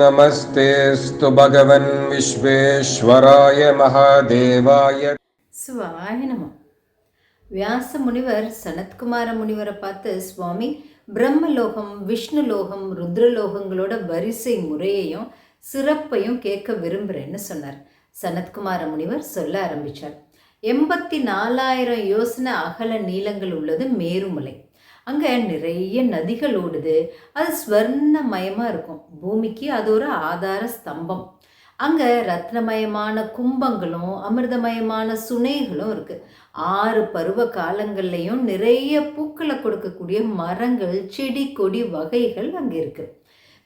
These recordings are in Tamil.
नमस्तेऽस्तु भगवन् विश्वेश्वराय महादेवाय சுவாய நம வியாச முனிவர் சனத்குமார முனிவரை பார்த்து சுவாமி பிரம்மலோகம் விஷ்ணு லோகம் ருத்ரலோகங்களோட வரிசை முறையையும் சிறப்பையும் கேட்க விரும்புகிறேன்னு சொன்னார் சனத்குமார முனிவர் சொல்ல ஆரம்பித்தார் எண்பத்தி நாலாயிரம் யோசனை அகல நீளங்கள் உள்ளது மேருமலை அங்கே நிறைய நதிகள் ஓடுது. அது ஸ்வர்ணமயமாக இருக்கும். பூமிக்கு அது ஒரு ஆதார ஸ்தம்பம். அங்கே ரத்னமயமான கும்பங்களும் அமிர்தமயமான சுனைகளும் இருக்குது ஆறு பருவ காலங்கள்லையும் நிறைய பூக்களை கொடுக்கக்கூடிய மரங்கள் செடி கொடி வகைகள் அங்கே இருக்குது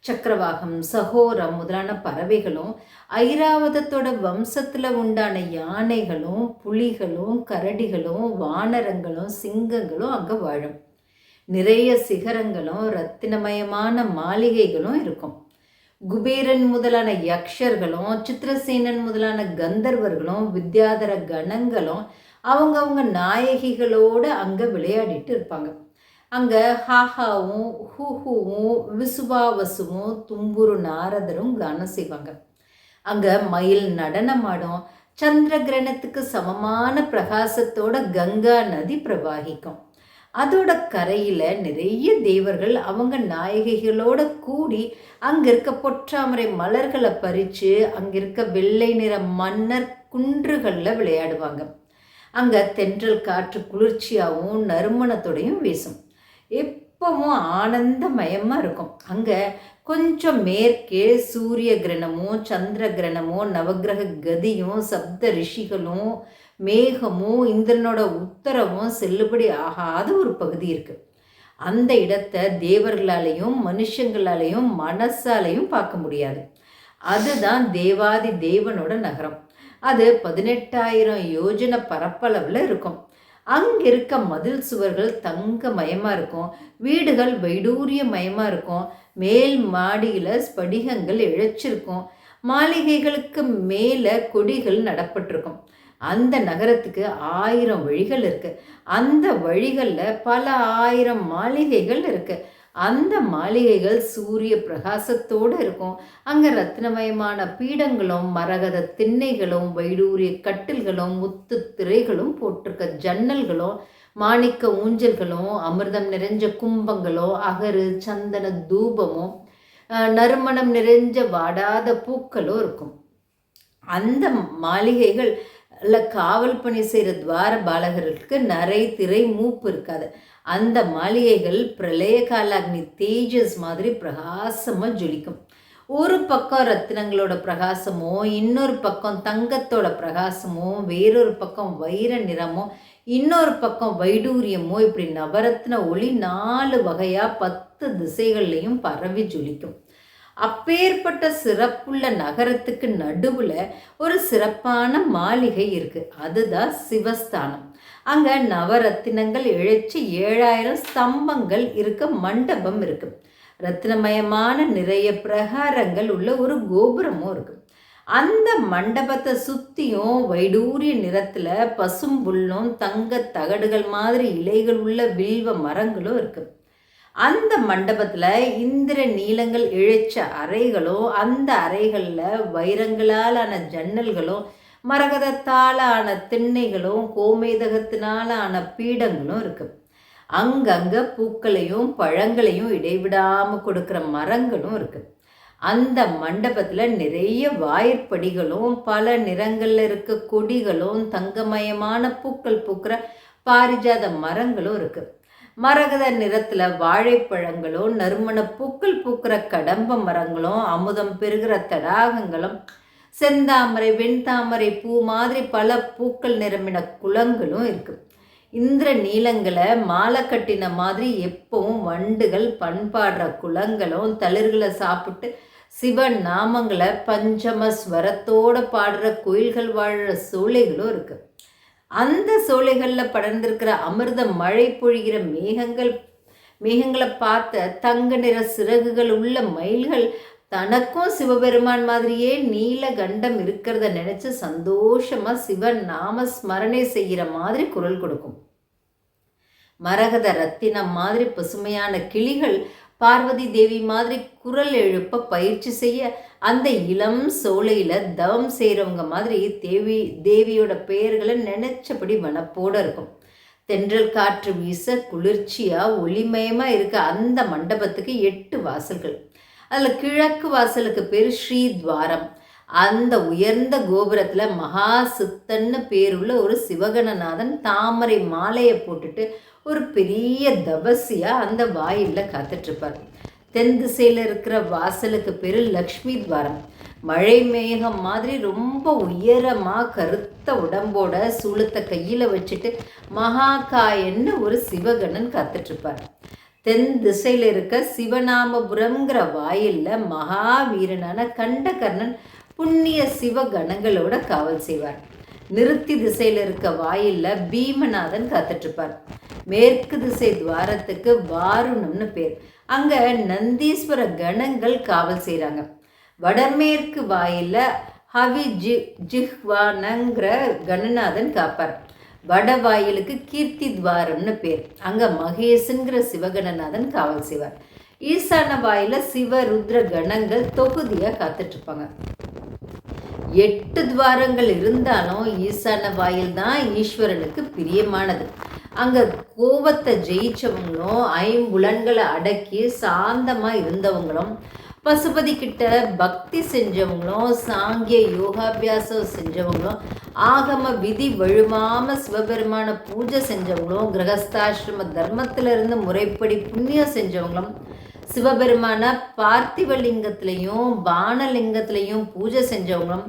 சக்கரவாகம் சகோரம் முதலான பறவைகளும் ஐராவதத்தோட வம்சத்தில் உண்டான யானைகளும் புலிகளும் கரடிகளும் வானரங்களும் சிங்கங்களும் அங்கே வாழும். நிறைய சிகரங்களும் ரத்தினமயமான மாளிகைகளும் இருக்கும். குபேரன் முதலான யக்ஷர்களும் சித்திரசேனன் முதலான கந்தர்வர்களும் வித்யாதர கணங்களும் அவங்கவுங்க நாயகிகளோடு அங்கே விளையாடிட்டு இருப்பாங்க. அங்கே ஹாஹாவும் ஹூஹூவும் விசுவாவசுவும் தும்புரு நாரதரும் கானம் செய்வாங்க. அங்கே மயில் நடனமாடும் சந்திர கிரகணத்துக்கு சமமான பிரகாசத்தோட கங்கா நதி பிரவாகிக்கும். அதோட கரையில் நிறைய தேவர்கள் அவங்க நாயகிகளோட கூடி அங்கே இருக்க பொற்றாமரை மலர்களை பறித்து அங்கே இருக்க வெள்ளை நிற மன்னர் குன்றுகளில் விளையாடுவாங்க. அங்கே தென்றல் காற்று குளிர்ச்சியாகவும் நறுமணத்தோடையும் வீசும். எப்பவும் ஆனந்தமயமாக இருக்கும். அங்கே கொஞ்சம் மேற்கே சூரிய கிரணமும் சந்திர கிரணமும் நவகிரக கதியும் சப்த ரிஷிகளும் மேகமும் இந்திரனோட உத்தரவும் செல்லுபடி ஆகாத ஒரு பகுதி இருக்குது அந்த இடத்தை தேவர்களாலையும் மனுஷங்களாலையும் மனசாலையும் பார்க்க முடியாது. அதுதான் தேவாதி தேவனோட நகரம். அது பதினெட்டாயிரம் யோஜனை பரப்பளவில் இருக்கும். அங்கே இருக்க மதில் சுவர்கள் தங்க மயமாக இருக்கும். வீடுகள் வைடூரிய மயமாக இருக்கும். மேல் மாடியில் ஸ்படிகங்கள் இழைச்சிருக்கும். மாளிகைகளுக்கு மேலே கொடிகள் நடப்பட்டிருக்கும். அந்த நகரத்துக்கு ஆயிரம் வழிகள் இருக்கு. அந்த வழிகளில் பல ஆயிரம் மாளிகைகள் இருக்கு. அந்த மாளிகைகள் சூரிய பிரகாசத்தோடு இருக்கும். அங்கே ரத்னமயமான பீடங்களும் மரகத திண்ணைகளும் வைடூரிய கட்டில்களும் முத்து திரைகளும் போட்டிருக்க ஜன்னல்களும் மாணிக்க ஊஞ்சல்களும் அமிர்தம் நிறைஞ்ச கும்பங்களும் அகரு சந்தன தூபமும் நறுமணம் நிறைஞ்ச வாடாத பூக்களும் இருக்கும். அந்த மாளிகைகள் இல்லை காவல் பணி செய்கிற துவார பாலகர்களுக்கு நரை திரை மூப்பு இருக்காது. அந்த மாளிகைகள் பிரளய காலாக்னி தேஜஸ் மாதிரி பிரகாசமாக ஜொலிக்கும். ஒரு பக்கம் ரத்தினங்களோட பிரகாசமோ இன்னொரு பக்கம் தங்கத்தோட பிரகாசமோ வேறொரு பக்கம் வைர நிறமோ இன்னொரு பக்கம் வைடூரியமோ இப்படி நவரத்ன ஒளி நாலு வகையாக பத்து திசைகள்லையும் பரவி ஜொலிக்கும். அப்பேற்பட்ட சிறப்புள்ள நகரத்துக்கு நடுவில் ஒரு சிறப்பான மாளிகை இருக்குது அதுதான் சிவஸ்தானம். அங்கே நவரத்தினங்கள் இழைச்சி ஏழாயிரம் ஸ்தம்பங்கள் இருக்க மண்டபம் இருக்குது ரத்தினமயமான நிறைய பிரகாரங்கள் உள்ள ஒரு கோபுரமும் இருக்குது அந்த மண்டபத்தை சுற்றியும் வைடூரிய நிறத்தில் பசும்புல்லும் தங்க தகடுகள் மாதிரி இலைகள் உள்ள வில்வ மரங்களும் இருக்குது அந்த மண்டபத்தில் இந்திர நீளங்கள் இழைச்ச அறைகளும் அந்த அறைகளில் வைரங்களால் ஆன ஜன்னல்களும் மரகதத்தால் ஆன திண்ணைகளும் கோமேதகத்தினால் ஆன பீடங்களும் இருக்குது அங்கங்கே பூக்களையும் பழங்களையும் இடைவிடாமல் கொடுக்குற மரங்களும் இருக்குது அந்த மண்டபத்தில் நிறைய வாயிற்படிகளும் பல நிறங்களில் இருக்க கொடிகளும் தங்கமயமான பூக்கள் பூக்கிற பாரிஜாத மரங்களும் இருக்குது மரகத நிறத்தில் வாழைப்பழங்களும் நறுமண பூக்கள் பூக்கிற கடம்ப மரங்களும் அமுதம் பெறுகிற தடாகங்களும் செந்தாமரை வெண்தாமரை பூ மாதிரி பல பூக்கள் நிரம்பின குளங்களும் இருக்குது இந்திர நீளங்களை மாலை கட்டின மாதிரி எப்பவும் வண்டுகள் பண்பாடுற குளங்களும் தளிர்களை சாப்பிட்டு சிவன் நாமங்களை பஞ்சம ஸ்வரத்தோட பாடுற கோயில்கள் வாழ்கிற சூளைகளும் இருக்குது அந்த சோலைகளில் படர்ந்திருக்கிற அமிர்த மழை பொழிகிற மேகங்கள் மேகங்களை பார்த்த தங்க நிற சிறகுகள் உள்ள மயில்கள் தனக்கும் சிவபெருமான் மாதிரியே நீல கண்டம் இருக்கிறத நினைச்சு சந்தோஷமா சிவன் நாம ஸ்மரணை செய்கிற மாதிரி குரல் கொடுக்கும். மரகத ரத்தினம் மாதிரி பசுமையான கிளிகள் பார்வதி தேவி மாதிரி குரல் எழுப்ப பயிற்சி செய்ய அந்த இளம் சோலையில் தவம் செய்கிறவங்க மாதிரி தேவி தேவியோட பெயர்களை நினைச்சபடி மனப்போடு இருக்கும். தென்றல் காற்று வீச குளிர்ச்சியாக ஒளிமயமாக இருக்க அந்த மண்டபத்துக்கு எட்டு வாசல்கள். அதில் கிழக்கு வாசலுக்கு பேர் ஸ்ரீ துவாரம். அந்த உயர்ந்த கோபுரத்தில் மகா சித்தன்னு பேருள்ள ஒரு சிவகணநாதன் தாமரை மாலையை போட்டுட்டு ஒரு பெரிய தபசியாக அந்த வாயிலில் காத்துட்ருப்பார். தென் திசையில் இருக்கிற வாசலுக்கு பேர் லக்ஷ்மி துவாரம். மழை மேகம் மாதிரி ரொம்ப உயரமாக கருத்த உடம்போட சூளத்தை கையில் வச்சுட்டு மகாகாயன்னு ஒரு சிவகணன் காத்துட்ருப்பார். தென் திசையில் இருக்க சிவநாமபுரம்ங்கிற வாயிலில் மகாவீரனான கண்டகர்ணன் புண்ணிய சிவகணங்களோட காவல் செய்வார். நிறுத்தி திசையில் இருக்க வாயில்ல பீமநாதன் காத்துட்ருப்பார். மேற்கு திசை துவாரத்துக்கு வாருணம்னு பேர். அங்க நந்தீஸ்வர கணங்கள் காவல் செய்கிறாங்க வடமேற்கு வாயில ஹவி ஜி ஜிஹ்வானங்கிற கணநாதன் காப்பார். வட வாயிலுக்கு கீர்த்தி துவாரம்னு பேர். அங்க மகேஷுங்கிற சிவகணநாதன் காவல் செய்வார். ஈசான வாயில சிவ ருத்ர கணங்கள் தொகுதியாக காத்துட்ருப்பாங்க. எட்டு துவாரங்கள் இருந்தாலும் ஈசான வாயில் தான் ஈஸ்வரனுக்கு பிரியமானது. அங்கே கோபத்தை ஜெயிச்சவங்களும் ஐம்புலன்களை அடக்கி சாந்தமாக இருந்தவங்களும் பசுபதி கிட்ட பக்தி செஞ்சவங்களும் சாங்கிய யோகாபியாசம் செஞ்சவங்களும் ஆகம விதி வழுமாம சிவபெருமான பூஜை செஞ்சவங்களும் கிரகஸ்தாசிரம தர்மத்திலிருந்து முறைப்படி புண்ணியம் செஞ்சவங்களும் சிவபெருமான பார்த்திவலிங்கத்திலையும் பானலிங்கத்திலையும் பூஜை செஞ்சவங்களும்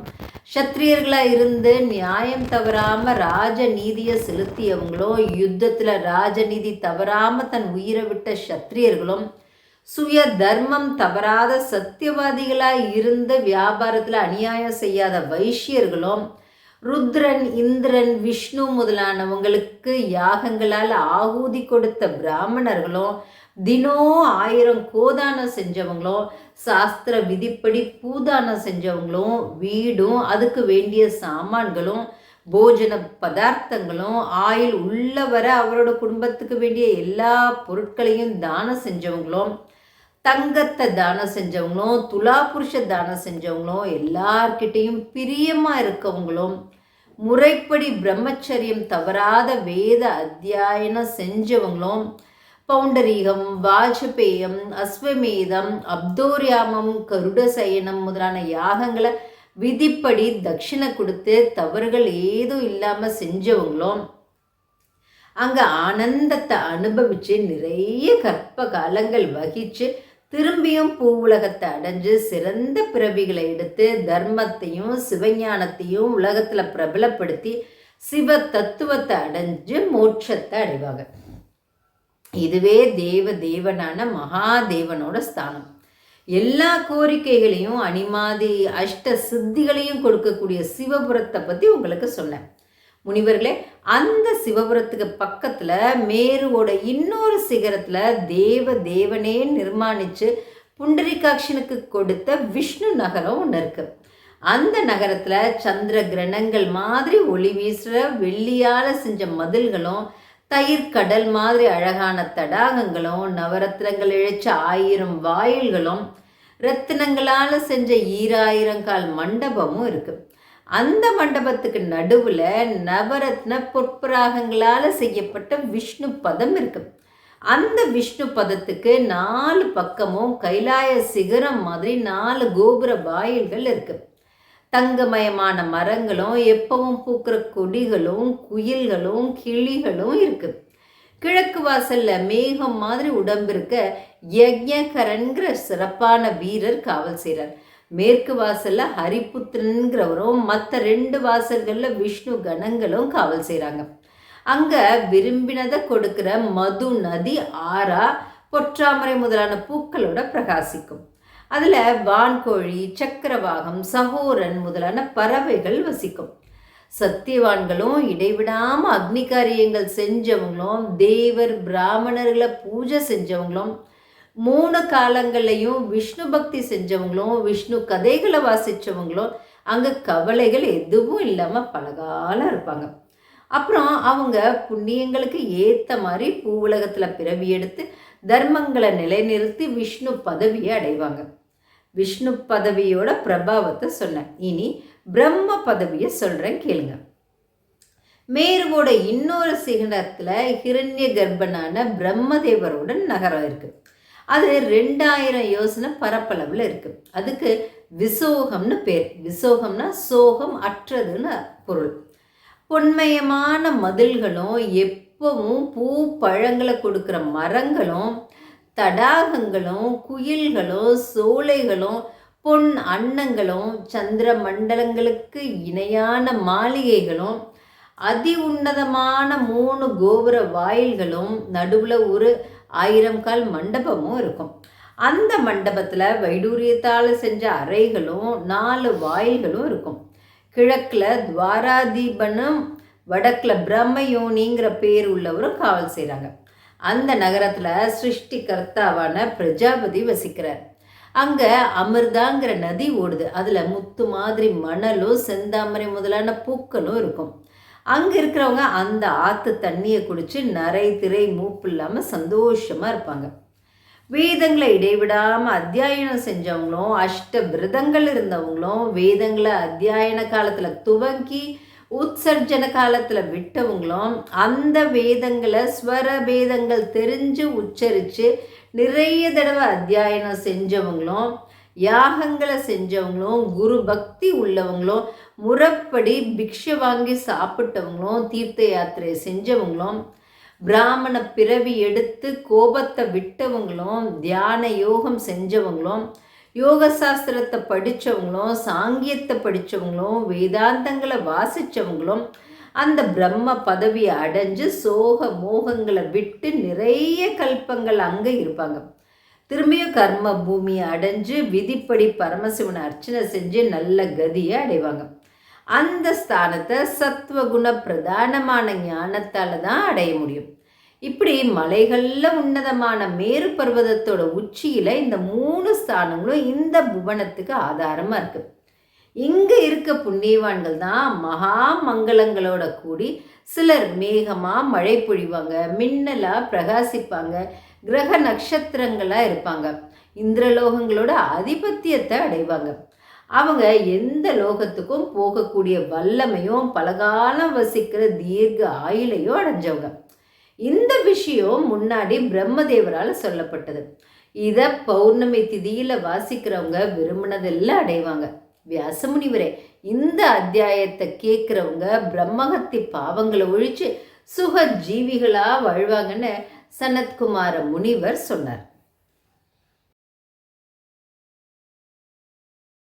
சத்திரியர்களாக இருந்து நியாயம் தவறாமல் ராஜநீதியை செலுத்தியவங்களும் யுத்தத்தில் ராஜநீதி தவறாமல் தன் உயிரை விட்ட சத்திரியர்களும் சுய தர்மம் தவறாத சத்தியவாதிகளாக இருந்த வியாபாரத்தில் அநியாயம் செய்யாத வைஷ்யர்களும் ருத்ரன் இந்திரன் விஷ்ணு முதலானவங்களுக்கு யாகங்களால் ஆகூதி கொடுத்த பிராமணர்களும் தினம் ஆயிரம் கோதானம் செஞ்சவங்களும் சாஸ்திர விதிப்படி பூதானம் செஞ்சவங்களும் வீடும் அதுக்கு வேண்டிய சாமான்களும் போஜன பதார்த்தங்களும் ஆயில் உள்ள வர அவரோட குடும்பத்துக்கு வேண்டிய எல்லா பொருட்களையும் தானம் செஞ்சவங்களும் தங்கத்தை தானம் செஞ்சவங்களும் துலா புருஷ தானம் செஞ்சவங்களும் எல்லார்கிட்டையும் பிரியமாக இருக்கவங்களும் முறைப்படி பிரம்மச்சரியம் தவறாத வேத அத்தியாயனம் செஞ்சவங்களும் பவுண்டரீகம் வாஜ்பேயம் அஸ்வமேதம் அப்தோரியாமம் கருட சயனம் முதலான யாகங்களை விதிப்படி தட்சிணை கொடுத்து தவறுகள் ஏதும் இல்லாமல் செஞ்சவங்களும் அங்கே ஆனந்தத்தை அனுபவித்து நிறைய கற்ப காலங்கள் வகித்து திரும்பியும் பூ உலகத்தை அடைஞ்சு சிறந்த பிறவிகளை எடுத்து தர்மத்தையும் சிவஞானத்தையும் உலகத்தில் பிரபலப்படுத்தி சிவ தத்துவத்தை அடைஞ்சு மோட்சத்தை அடைவாங்க. இதுவே தேவ தேவனான மகாதேவனோட ஸ்தானம். எல்லா கோரிக்கைகளையும் அனிமாதி அஷ்ட சித்திகளையும் கொடுக்கக்கூடிய சிவபுரத்தை பற்றி உங்களுக்கு சொன்னேன். முனிவர்களே அந்த சிவபுரத்துக்கு பக்கத்தில் மேருவோட இன்னொரு சிகரத்தில் தேவ தேவனே நிர்மாணித்து புண்டரிகாட்சனுக்கு கொடுத்த விஷ்ணு நகரம் ஒன்று இருக்குது அந்த நகரத்தில் சந்திர கிரணங்கள் மாதிரி ஒளி வீசுகிற வெள்ளியால் செஞ்ச மதில்களும் தயிர் கடல் மாதிரி அழகான தடாகங்களும் நவரத்னங்கள் இழைச்ச ஆயிரம் வாயில்களும் ரத்தினங்களால் செஞ்ச ஈராயிரம் கால் மண்டபமும் இருக்குது அந்த மண்டபத்துக்கு நடுவில் நவரத்ன பொற்பராகங்களால் செய்யப்பட்ட விஷ்ணு பதம் இருக்குது அந்த விஷ்ணு பதத்துக்கு நாலு பக்கமும் கைலாய சிகரம் மாதிரி நாலு கோபுர வாயில்கள் இருக்குது தங்கமயமான மரங்களும் எப்பவும் பூக்கிற கொடிகளும் குயில்களும் கிளிகளும் இருக்கு. கிழக்கு வாசல்ல மேகம் மாதிரி உடம்பு இருக்க யஜ்யகரன்கிற சிறப்பான வீரர் காவல் செய்கிறார் மேற்கு வாசல்ல ஹரிபுத்திரன்கிறவரும் மற்ற ரெண்டு வாசல்களில் விஷ்ணு கணங்களும் காவல் செய்கிறாங்க அங்கே விரும்பினதை கொடுக்குற மது நதி ஆறா பொற்றாமரை முதலான பூக்களோட பிரகாசிக்கும். அதில் வான்கோழி சக்கரவாகம் சகோரன் முதலான பறவைகள் வசிக்கும். சத்தியவான்களும் இடைவிடாமல் அக்னி காரியங்கள் செஞ்சவங்களும் தேவர் பிராமணர்களை பூஜை செஞ்சவங்களும் மூணு காலங்கள்லையும் விஷ்ணு பக்தி செஞ்சவங்களும் விஷ்ணு கதைகளை வாசித்தவங்களும் அங்கே கவலைகள் எதுவும் இல்லாமல் பலகாலம் இருப்பாங்க. அப்புறம் அவங்க புண்ணியங்களுக்கு ஏற்ற மாதிரி பூ உலகத்தில் பிறவி எடுத்து தர்மங்களை நிலைநிறுத்தி விஷ்ணு பதவியை அடைவாங்க. விஷ்ணு பதவியோட பிரபாவத்தை சொன்னேன். இனி பிரம்ம பதவியை சொல்கிறேன் கேளுங்க. மேருவோட இன்னொரு சிகரத்தில் ஹிரண்ய கர்ப்பனான பிரம்மதேவருடன் நகரம் இருக்குது அது ரெண்டாயிரம் யோசனை பரப்பளவில் இருக்குது அதுக்கு விசோகம்னு பேர். விசோகம்னா சோகம் அற்றதுன்னு பொருள். பொன்மயமான மதில்களும் எப்பவும் பூ பழங்களை கொடுக்குற மரங்களும் தடாகங்களும் குயில்களும் சோலைகளும் பொன் அன்னங்களும் சந்திர மண்டலங்களுக்கு இணையான மாளிகைகளும் அதி உன்னதமான மூணு கோபுர வாயில்களும் நடுவில் ஒரு ஆயிரம் கால் மண்டபமும் இருக்கும். அந்த மண்டபத்தில் வைடூரியத்தால் செஞ்ச அறைகளும் நாலு வாயில்களும் இருக்கும். கிழக்கில் துவாராதீபனும் வடக்கில் பிரம்மயோனிங்கிற பேர் உள்ளவரும் காவல் செய்கிறாங்க அந்த நகரத்தில் சிருஷ்டி கர்த்தாவான பிரஜாபதி வசிக்கிறார். அங்கே அமிர்தாங்கிற நதி ஓடுது. அதில் முத்து மாதிரி மணலும் செந்தாமரை முதலான பூக்களும் இருக்கும். அங்கே இருக்கிறவங்க அந்த ஆற்று தண்ணியை குடித்து நரை திரை மூப்பு இல்லாமல் சந்தோஷமாக இருப்பாங்க. வேதங்களை இடைவிடாமல் அத்தியாயனம் செஞ்சவங்களும் அஷ்ட விரதங்கள் இருந்தவங்களும் வேதங்களை அத்தியாயன காலத்தில் துவங்கி உத்சர்ஜன காலத்தில் விட்டவங்களும் அந்த வேதங்களை ஸ்வர வேதங்கள் தெரிஞ்சு உச்சரித்து நிறைய தடவை அத்தியாயனம் செஞ்சவங்களும் யாகங்களை செஞ்சவங்களும் குரு பக்தி உள்ளவங்களும் முறைப்படி பிக்ஷை வாங்கி சாப்பிட்டவங்களும் தீர்த்த யாத்திரை செஞ்சவங்களும் பிராமண பிறவி எடுத்து கோபத்தை விட்டவங்களும் தியான யோகம் செஞ்சவங்களும் யோக சாஸ்திரத்தை படித்தவங்களும் சாங்கியத்தை படித்தவங்களும் வேதாந்தங்களை வாசித்தவங்களும் அந்த பிரம்ம பதவியை அடைஞ்சு சோக மோகங்களை விட்டு நிறைய கல்பங்கள் அங்கே இருப்பாங்க. திரும்பியும் கர்ம பூமியை அடைஞ்சு விதிப்படி பரமசிவனை அர்ச்சனை செஞ்சு நல்ல கதியை அடைவாங்க. அந்த ஸ்தானத்தை சத்வகுண பிரதானமான ஞானத்தால் தான் அடைய முடியும். இப்படி மலைகளில் உன்னதமான மேரு பர்வதத்தோட உச்சியில் இந்த மூணு ஸ்தானங்களும் இந்த புவனத்துக்கு ஆதாரமாக இருக்குது இங்கே இருக்க புண்ணியவான்கள் தான் மகா மங்களங்களோட கூடி சிலர் மேகமாக மழை பொழிவாங்க மின்னலாக பிரகாசிப்பாங்க கிரக நட்சத்திரங்களாக இருப்பாங்க. இந்திரலோகங்களோட அதிபத்தியத்தை அடைவாங்க. அவங்க எந்த லோகத்துக்கும் போகக்கூடிய வல்லமையும் பலகாலம் வசிக்கிற தீர்க்க ஆயுளையும் அடைஞ்சவங்க. இந்த விஷயம் முன்னாடி பிரம்மதேவரால் சொல்லப்பட்டது. இதை பௌர்ணமி திதியில் வாசிக்கிறவங்க விரும்பினதெல்லாம் அடைவாங்க. வியாசமுனிவரே இந்த அத்தியாயத்தை கேட்குறவங்க பிரம்மகத்தி பாவங்களை ஒழிச்சு சுக ஜீவிகளாக வாழ்வாங்கன்னு சனத்குமார முனிவர் சொன்னார்.